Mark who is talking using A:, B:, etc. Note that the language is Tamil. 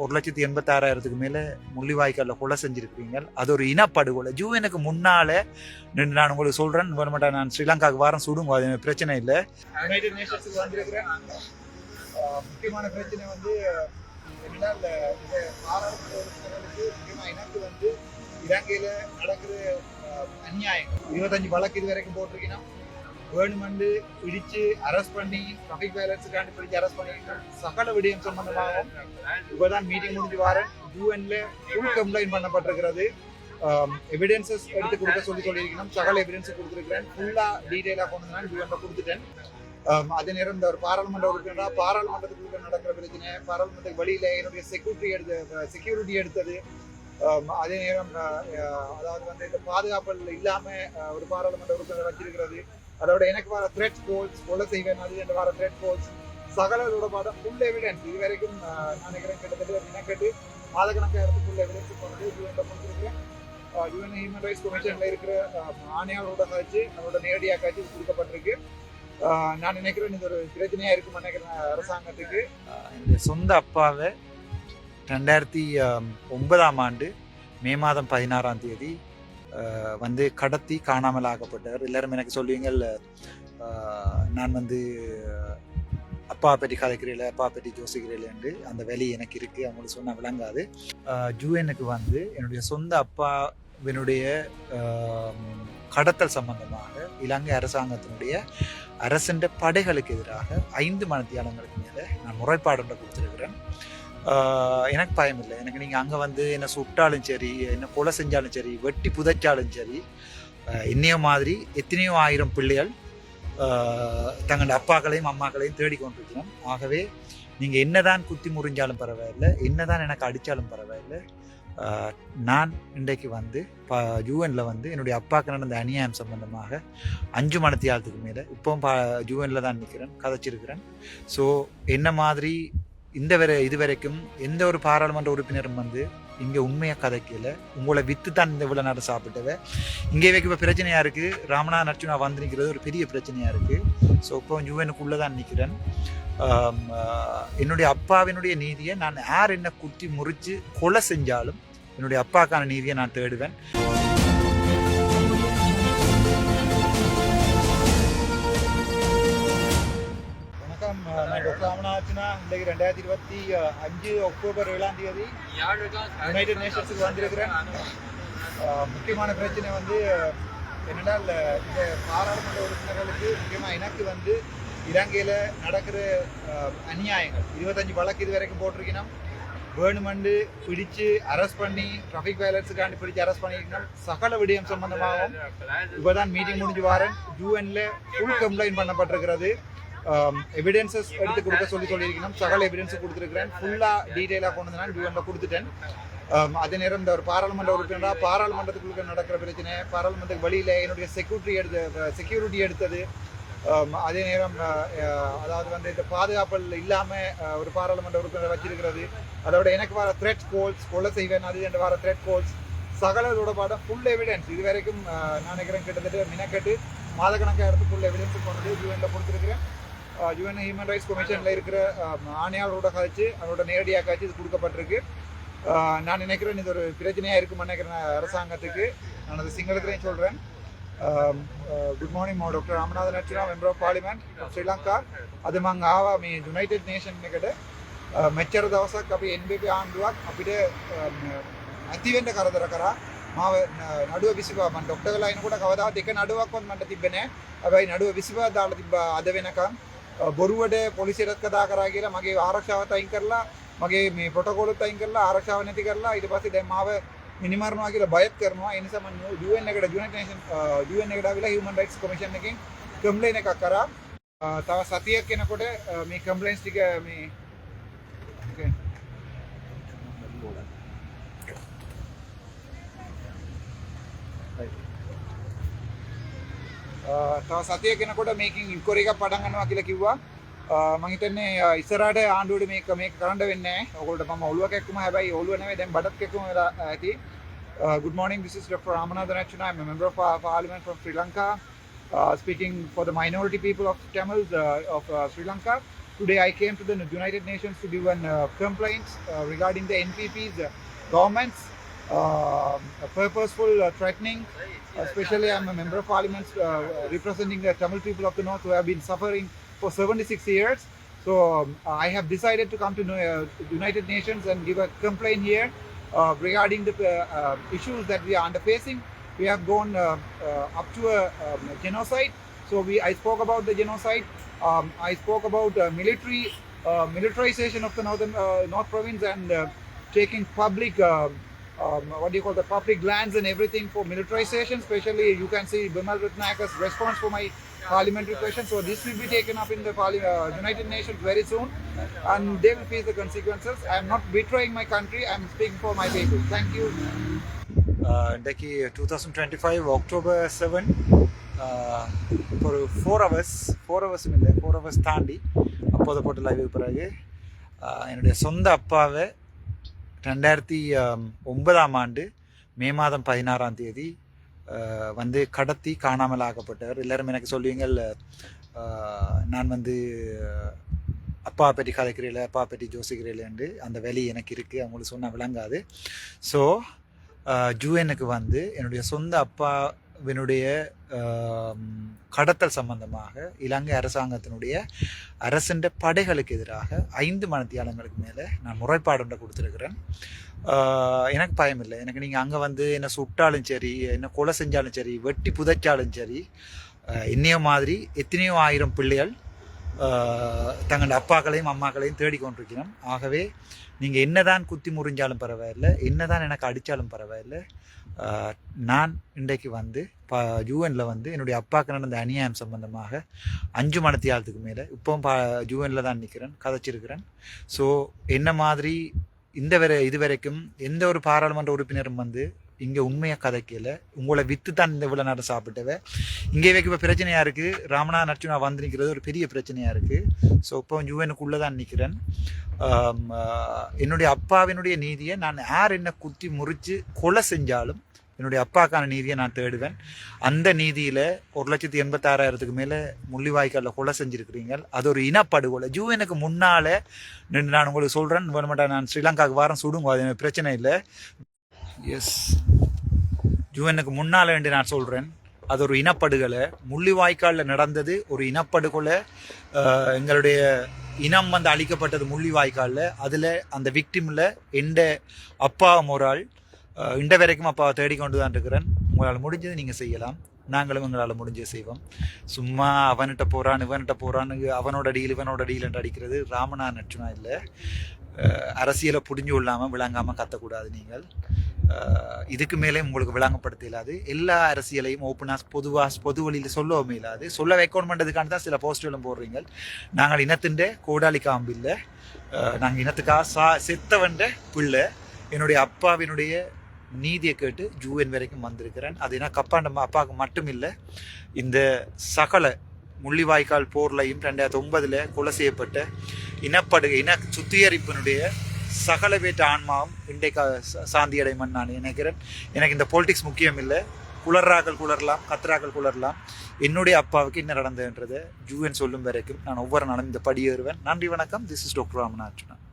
A: ஒரு லட்சத்தி எண்பத்தாறாயிரத்துக்கு மேலே முள்ளிவாய்க்காலில் கொலை செஞ்சுருக்கீங்க அது ஒரு இனப்படுகொலை. ஜூஎனுக்கு முன்னால நின்று நான் உங்களுக்கு சொல்கிறேன் வேணுமாட்டா நான் ஸ்ரீலங்காவுக்கு வாரம் சுடுங்க அது பிரச்சனை இல்லை. முக்கியமான பிரச்சனை வந்து என்னன்னா இந்த எனக்கு வந்து இலங்கையில் நடக்கிற அநியாயம் இருபத்தஞ்சு வழக்கு இது வரைக்கும் போட்டிருக்கீங்கன்னா வேணுமென்று இடிச்சு அரெஸ்ட் பண்ணி ட்ராஃபிக் வயலன்ஸுக்காண்டி பிடிச்சு அரெஸ்ட் பண்ணிருக்கோம் சகல விடயம் சம்பந்தமாக இப்போதான் மீட்டிங் முடிஞ்சு வர யூஎன்ல ஃபுல் கம்ப்ளைண்ட் பண்ணப்பட்டிருக்கிறது. எவிடன்சஸ் எடுத்து கொடுக்க சொல்லி சொல்லியிருக்கணும். சகல எவிடன்ஸ் கொடுத்துருக்கிறேன். ஃபுல்லாக டீட்டெயிலாக கொண்டு நான் யூஎன்ல கொடுத்துட்டேன். அதே நேரம் இந்த ஒரு பாராளுமன்ற உறுப்பினரா பாராளுமன்றத்துக்குள்ள நடக்கிற பிரச்சனை பாராளுமன்றத்துக்கு வழியில் என்னுடைய செக்யூரிட்டி எடுத்த செக்யூரிட்டி எடுத்தது. அதே நேரம் அதாவது வந்து இந்த பாதுகாப்பு இல்லாமல் ஒரு பாராளுமன்ற உறுப்பினர் வச்சிருக்கிறது. அதோட எனக்கு வர த்ரெட் கோல்ஸ் கொலை செய்வேன் அது என்று வர த்ரெட் கோல்ஸ் சகலோட படம் ஃபுல் எவிடன்ஸ் இது வரைக்கும் நான் நினைக்கிறேன் கிட்டத்தட்ட மெனக்கெட்டு மாதக்கணக்காக இருந்து ஃபுல் எவிடன்ஸ் கொண்டு யூஎன்ல கொடுத்துருக்கேன் யூஎன் ஹியூமன் ரைட்ஸ் கமிஷன்ல இருக்கிற அஹ், ஆணையாளரோட காய்ச்சி அதோட நேரடியாக காட்சி கொடுக்கப்பட்டிருக்கு. நான் நினைக்கிறேன் இது ஒரு பிரச்சனையாக இருக்கும் நினைக்கிறேன் அரசாங்கத்துக்கு. என்னுடைய சொந்த அப்பாவை ரெண்டாயிரத்தி ஒன்பதாம் ஆண்டு மே மாதம் பதினாறாம் தேதி வந்து கடத்தி காணாமல் ஆகப்பட்டார் எல்லாரும் எனக்கு சொல்லுவீங்கள் நான் வந்து அப்பா பற்றி கதைக்கிறீங்கள அப்பா பற்றி என்று அந்த வலி எனக்கு இருக்குது அவங்களுக்கு சொன்னால் விளங்காது. ஜூஎனுக்கு வந்து என்னுடைய சொந்த அப்பாவினுடைய கடத்தல் சம்பந்தமாக இலங்கை அரசாங்கத்தினுடைய அரசின்ற படைகளுக்கு எதிராக ஐந்து மனத்தியாளங்களுக்கு மேலே நான் முறைப்பாடுன்ற கொடுத்துருக்கிறேன். எனக்கு பயம் இல்லை எனக்கு நீங்கள் அங்கே வந்து என்ன சுட்டாலும் சரி என்ன கொலை செஞ்சாலும் சரி வெட்டி புதைச்சாலும் சரி இன்னைய என்னைய மாதிரி எத்தனையோ ஆயிரம் பிள்ளைகள் தங்களோட அப்பாக்களையும் அம்மாக்களையும் தேடிக்கொண்டிருக்கிறோம் ஆகவே நீங்கள் என்னதான் குத்தி முறிஞ்சாலும் பரவாயில்லை என்னதான் எனக்கு அடித்தாலும் பரவாயில்லை. நான் இன்றைக்கு வந்து ப யூஎனில் வந்து என்னுடைய அப்பாவுக்கு நடந்த அநியாயம் சம்பந்தமாக அஞ்சு மணத்தியாலத்துக்கு மேலே இப்போவும் பா யூஎனில் தான் நிற்கிறேன் கதைச்சிருக்கிறேன். ஸோ என்ன மாதிரி இந்த வரை இது வரைக்கும் எந்த ஒரு பாராளுமன்ற உறுப்பினரும் வந்து இங்கே உண்மையாக கதைக்கல. உங்களை வித்து தான் இந்த இவ்வளோ நேரம் சாப்பிட்டவ. இங்கே வைக்க இப்போ பிரச்சனையாக இருக்குது ராமநாத நச்சுனா வந்து நிற்கிறது ஒரு பெரிய பிரச்சனையாக இருக்குது ஸோ இப்போ யூஎனுக்குள்ளே தான் நிற்கிறேன் என்னுடைய அப்பாவினுடைய நீதியை நான் யார் என்ன குத்தி முறித்து கொலை செஞ்சாலும் என்னுடைய அப்பாக்கான நீதியை நான் தேடுவேன். டாக்டர் ராமநாதனா இன்றைக்கு ரெண்டாயிரத்தி இருபத்தி அஞ்சு அக்டோபர் ஏழாம் தேதி யுனைடெட் நேஷன்ஸுக்கு வந்திருக்கிறேன் முக்கியமான பிரச்சனை வந்து என்னென்னா இந்த பாராளுமன்ற உறுப்பினர்களுக்கு முக்கியமாக எனக்கு வந்து இலங்கையில் நடக்கிற அநியாயங்கள் இருபத்தஞ்சு வழக்கு இது வரைக்கும் போட்டிருக்கணும் வேணுமெண்டு பிடிச்சு அரெஸ்ட் பண்ணி ட்ராஃபிக் வயலன்ஸுக்காண்டி பிடிச்சு அரெஸ்ட் பண்ணியிருக்கணும் சகல விடயம் சம்பந்தமாகவும் இப்போதான் மீட்டிங் முடிஞ்சு வரேன் யூஎன்ல ஃபுல் கம்ப்ளைண்ட் பண்ணப்பட்டிருக்கிறது Um, எவிடன்சஸ் எடுத்து கொடுக்க சொல்லி சொல்லியிருக்கணும். சகல எவிடன்ஸ் கொடுத்துருக்கிறேன். ஃபுல்லாக டீட்டெயிலாக கொண்டு வந்து நான் யூஎன்ல கொடுத்துட்டேன். Um, அதே நேரம் இந்த ஒரு பாராளுமன்ற உறுப்பினராக பாராளுமன்றத்துக்குள்ள நடக்கிற பிரச்சனை பாராளுமன்றத்துக்கு வழியில் என்னுடைய செக்யூரிட்டி எடுத்த செக்யூரிட்டி எடுத்தது. Um, அதே நேரம் uh, uh, அதாவது வந்து இந்த பாதுகாப்பில் இல்லாமல் uh, ஒரு பாராளுமன்ற உறுப்பினர் வச்சிருக்கிறது. அதோட எனக்கு வர த்ரெட் கோல்ஸ் கொலை செய்வேன் அது என்று வர த்ரெட் கோல்ஸ் சகலதோட பாடம் ஃபுல் எவிடன்ஸ் இது வரைக்கும் நான் நினைக்கிறேன் கிட்டத்தட்ட மினக்கட்டு மாதக்கணக்காக எடுத்து ஃபுல் எவிடன்ஸ் கொண்டு யூஎன்ல கொடுத்துருக்கிறேன். யூஎன் ஹியூமன் ரைட்ஸ் கமிஷனில் இருக்கிற ஆணையாளரோட காய்ச்சி அவரோட நேரடியாக காய்ச்சி இது கொடுக்கப்பட்டிருக்கு நான் நினைக்கிறேன் இது ஒரு பிரச்சனையாக இருக்கும்னு நினைக்கிறேன் அரசாங்கத்துக்கு நான் அது சிங்களத்துலேயும் சொல்கிறேன் குட் மார்னிంగ్ మా doctor Ramanathan Archana member of parliament Sri Lanka అది మంగ ఆవా మీ యునైటెడ్ నేషన్ එකට මෙච්චර දවසක් අපි NBP ආණ්ඩුවක් අපිට ඇති වෙන්න කරදර කරා මාව නඩුව 25 මම ડોක්ටර්ලා එනකොට කවදාවත් එක නඩුවක්වත් මට තිබ්බේ නැහැ. හැබැයි නඩුව 25 දාලා තිබ්බා අද වෙනකන්. බොරුවට පොලිසියටත් කතා කරා කියලා මගේ ආරක්ෂාවත් අයින් කරලා මගේ මේ ප්‍රොටෝකෝලුත් අයින් කරලා ආරක්ෂාව නැති කරලා ඊට පස්සේ දැන් මාව මිනිමරනවා කියලා බයත් කරනවා. ඒ නිසා මම UN එකට යුනයිටඩ් නේෂන් UN එකට ආවිලා හියුමන් රයිට්ස් කොමිෂන් එකෙන් කම්ප්ලේන් එකක් කරා. අ, තව සතියක් යනකොට අ, මේ කම්ප්ලේන්ස් ටික මේ තව සතියක් යනකොට මේකින් ඉන්ක්වරි එකක් පටන් ගන්නවා කියලා කිව්වා. අ, මම හිතන්නේ අ, ඉස්සරහට ආණ්ඩුවට මේක මේක කරන්න වෙන්නේ නැහැ. ඔයගොල්ලෝ මම ඔළුව කැක්කුම හැබැයි ඔළුව නෙවෙයි දැන් බඩත් කැක්කුම වෙලා ඇති. Uh, good morning, this is Dr. Ramanathan Achana. I'm a member of uh, parliament from Sri Lanka, uh, speaking for the minority people of Tamils uh, of uh, Sri Lanka. Today I came to the United Nations to give an uh, complaint uh, regarding the NPP's uh, government's uh, purposeful uh, threatening. Especially, I'm a member of parliament uh, representing the Tamil people of the north who have been suffering for 76 years. So um, I have decided to come to uh, United Nations and give a complaint here uh, regarding the uh, issues that we are under facing. We have gone uh, up to a um, genocide. So we, I spoke about the genocide. Um, I spoke about military militarization of the northern North Province and taking public Uh, um, what do you call the public lands and everything for militarization? Especially, you can see Bimal Ratnaka's response for my parliamentary question. So this will be taken up in the parli- uh, United Nations very soon, and they will face the consequences. I am not betraying my country. I am speaking for my people. Thank you. இன்றைக்கு two thousand twenty five October seven ஒரு ஃபோர் ஹவர்ஸ் ஃபோர் ஹவர்ஸும் இல்லை ஃபோர் ஹவர்ஸ் தாண்டி அப்போதை போட்டு லைவ் பிறகு ஆஹ் என்னுடைய சொந்த அப்பாவை ரெண்டாயிரத்தி ஒன்பதாம் ஆண்டு மே மாதம் பதினாறாம் தேதி வந்து கடத்தி காணாமல் ஆக்கப்பட்டவர் எல்லாரும் எனக்கு சொல்லுவீங்கள் நான் வந்து அப்பா பற்றி கதைக்கிறீல அப்பா பற்றி ஜோசிக்கிறீங்களேன்னு அந்த வெளி எனக்கு இருக்குது அவங்களுக்கு சொன்னால் விளங்காது. ஸோ ஜூஎனுக்கு வந்து என்னுடைய சொந்த அப்பாவினுடைய கடத்தல் சம்பந்தமாக இலங்கை அரசாங்கத்தினுடைய அரசின் படைகளுக்கு எதிராக ஐந்து மணத்தியாளங்களுக்கு மேலே நான் முறைப்பாடு ஒன்றை கொடுத்துருக்குறேன். எனக்கு பயம் இல்லை. எனக்கு நீங்கள் அங்கே வந்து என்ன சுட்டாலும் சரி என்ன கொலை செஞ்சாலும் சரி வெட்டி புதைச்சாலும் சரி இன்னைய என்னைய மாதிரி எத்தனையோ ஆயிரம் பிள்ளைகள் தங்களோட தங்கள் அப்பாக்களையும் அம்மாக்களையும் தேடிக்கொண்டிருக்கிறோம். ஆகவே நீங்கள் என்னதான் குத்தி முறிஞ்சாலும் பரவாயில்ல என்னதான் எனக்கு அடித்தாலும் பரவாயில்ல நான் இன்றைக்கு வந்து ப யூஎனில் வந்து என்னுடைய அப்பாவுக்கு நடந்த அநியாயம் சம்பந்தமாக அஞ்சு மணத்தியாலத்துக்கு மேலே இப்போவும் பா யூஎனில் தான் நிற்கிறேன் கதைச்சிருக்கிறேன். ஸோ என்ன மாதிரி இந்த வரை இது வரைக்கும் எந்த ஒரு பாராளுமன்ற உறுப்பினரும் வந்து இங்கே உண்மையாக கதைக்கல உங்களை விற்று தான் இந்த இவ்வளோ நேரம் சாப்பிட்டவ. இங்கே வைக்க இப்போ பிரச்சனையாக இருக்குது ராமனா நச்சுனா வந்து நிற்கிறது ஒரு பெரிய பிரச்சனையாக இருக்குது ஸோ இப்போ யூஎனுக்குள்ளே தான் நிற்கிறேன் என்னுடைய அப்பாவினுடைய நீதியை நான் யார் என்ன குத்தி முறித்து கொலை செஞ்சாலும் என்னுடைய அப்பாக்கான நீதியை நான் தேடுவேன். அந்த நீதியில் ஒரு லட்சத்தி எண்பத்தாறாயிரத்துக்கு மேலே முள்ளிவாய்க்காலில் கொலை செஞ்சுருக்கிறீங்க. அது ஒரு இனப்படுகொலை. ஜூஎனுக்கு முன்னால் நின்று நான் உங்களுக்கு சொல்கிறேன் வேணுமாட்டா நான் ஸ்ரீலங்காவுக்கு வாரம் சுடுங்க அது பிரச்சனை இல்லை. எஸ் ஜூஎனுக்கு முன்னால் என்று நான் சொல்கிறேன் அது ஒரு இனப்படுகொலை. முள்ளிவாய்க்காலில் நடந்தது ஒரு இனப்படுகொலை. எங்களுடைய இனம் வந்து அழிக்கப்பட்டது முள்ளிவாய்க்காலில். அதில் அந்த விக்டிமில் எந்த அப்பா ஒரு ஆள் ஆஹ், வரைக்கும் அப்பாவை தேடிக்கொண்டு தான் இருக்கிறேன். உங்களால் முடிஞ்சது நீங்கள் செய்யலாம். நாங்களும் எங்களால் முடிஞ்ச செய்வோம். சும்மா அவன்கிட்ட போகிறான் இவன்கிட்ட போகிறான்னு அவனோட டீல் இவனோட டீல் என்று அடிக்கிறது ராமனா நச்சுனா இல்லை. அரசியலை புடிஞ்சு கொள்ளாமல் விளங்காமல் கத்தக்கூடாது நீங்கள். இதுக்கு மேலே உங்களுக்கு விளங்கப்படுத்த இயலாது. எல்லா அரசியலையும் ஓப்பனாக பொதுவாக பொது வழியில் சொல்லவும் இயலாது. சொல்ல வைக்கணும் பண்ணுறதுக்கான தான் சில போஸ்டுகளும் போடுறீங்க நாங்கள் இனத்தின் கோடாலி காம்பு இல்லை. நாங்கள் இனத்துக்காக சா செத்தவன்ற பிள்ளை. என்னுடைய அப்பாவினுடைய நீதியை கேட்டு ஜூஎன் வரைக்கும் வந்திருக்கிறேன். அது எனக்கு அப்பா நம்ம அப்பாவுக்கு மட்டும் இல்லை இந்த சகல முள்ளிவாய்க்கால் போர்லையும் ரெண்டாயிரத்தி ஒன்பதில் கொலை செய்யப்பட்ட இனப்படுகை இன சுத்திகரிப்பினுடைய சகல பேட்ட ஆன்மாவும் இன்றைக்கு சா- சாந்தி அடைமன் நான் நினைக்கிறேன். எனக்கு இந்த பொலிட்டிக்ஸ் முக்கியம் இல்லை. குளர்றாக்கள் குளரலாம் கத்ராக்கள் குளரலாம். என்னுடைய அப்பாவுக்கு என்ன நடந்ததுன்றதை ஜூவன் சொல்லும் வரைக்கும் நான் ஒவ்வொரு நாளும் இந்த படியேறுவேன் நன்றி வணக்கம். This is doctor Ramanathan